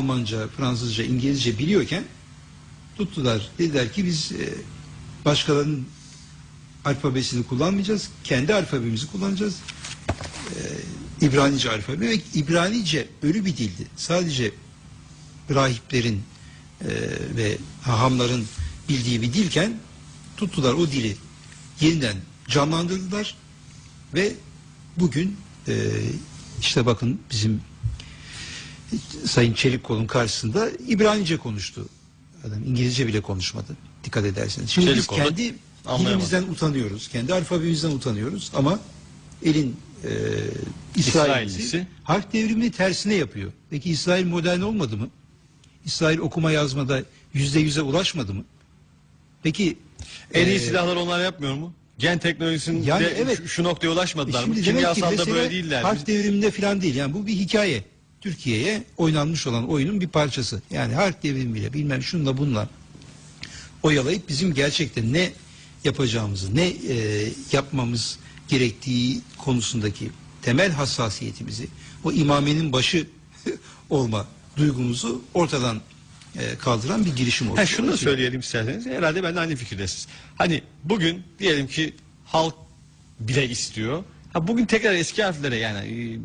Almanca, Fransızca, İngilizce biliyorken tuttular. Dediler ki biz e, başkalarının alfabesini kullanmayacağız. Kendi alfabemizi kullanacağız. E, İbranice alfabe ve İbranice ölü bir dildi. Sadece rahiplerin e, ve hahamların bildiği bir dilken tuttular o dili yeniden canlandırdılar ve bugün işte bakın bizim Sayın Çelikkol'un karşısında İbranice konuştu. Adam İngilizce bile konuşmadı. Dikkat ederseniz. Şimdi Çelikkol biz kendi dilimizden utanıyoruz. Kendi alfabemizden utanıyoruz ama elin e, İsraillisi İsraillisi. harf devrimini tersine yapıyor. Peki İsrail modern olmadı mı? İsrail okuma yazmada yüzde yüze ulaşmadı mı? Peki En iyi e, silahlar onlar yapmıyor mu? Gen teknolojisinde Yani evet. şu, şu noktaya ulaşmadılar mı? Şimdi demek ki Kimyasalda böyle değiller. Harf devriminde falan değil. Yani bu bir hikaye. Türkiye'ye oynanmış olan oyunun bir parçası. Yani harf devrimiyle bilmem şunla bunla oyalayıp bizim gerçekten ne yapacağımızı, ne e, yapmamız gerektiği konusundaki temel hassasiyetimizi, o imamenin başı olma duygumuzu ortadan e, kaldıran bir girişim oldu. Şunu da söyleyelim isterseniz. Herhalde ben de aynı fikirdesiniz. Hani bugün diyelim ki halk bile istiyor. Ha, bugün tekrar eski harflere yani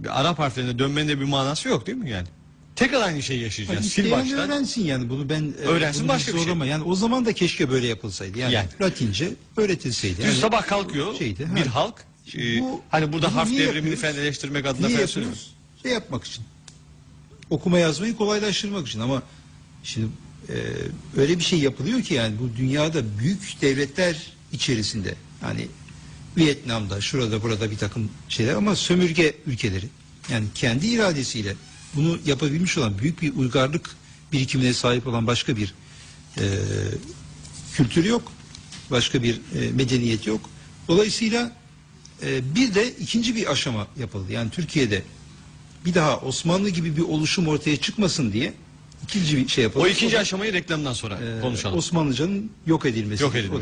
e, Arap harflerine dönmenin de bir manası yok değil mi yani? Tekrar aynı şeyi yaşayacağız. Sil baştan. öğrensin yani bunu ben e, Öğrensin bunu başka bir şey. Yani o zaman da keşke böyle yapılsaydı. Yani, Yani. Latince öğretilseydi. Dün Yani sabah kalkıyor şeydi, ha. bir halk. e, Bu- hani burada harf devrimini yapıyoruz? falan eleştirmek adına Niye yapıyoruz? Şey yapmak için. Okuma yazmayı kolaylaştırmak için ama şimdi e, öyle bir şey yapılıyor ki yani bu dünyada büyük devletler içerisinde hani Vietnam'da şurada burada bir takım şeyler ama sömürge ülkeleri yani kendi iradesiyle bunu yapabilmiş olan büyük bir uygarlık birikimine sahip olan başka bir e, kültür yok. Başka bir e, medeniyet yok. Dolayısıyla e, bir de ikinci bir aşama yapıldı. Yani Türkiye'de bir daha Osmanlı gibi bir oluşum ortaya çıkmasın diye ikinci bir şey yapıldı. O ikinci da, aşamayı reklamdan sonra e, konuşalım. Osmanlıcanın yok edilmesi. Yok O edilmesi. da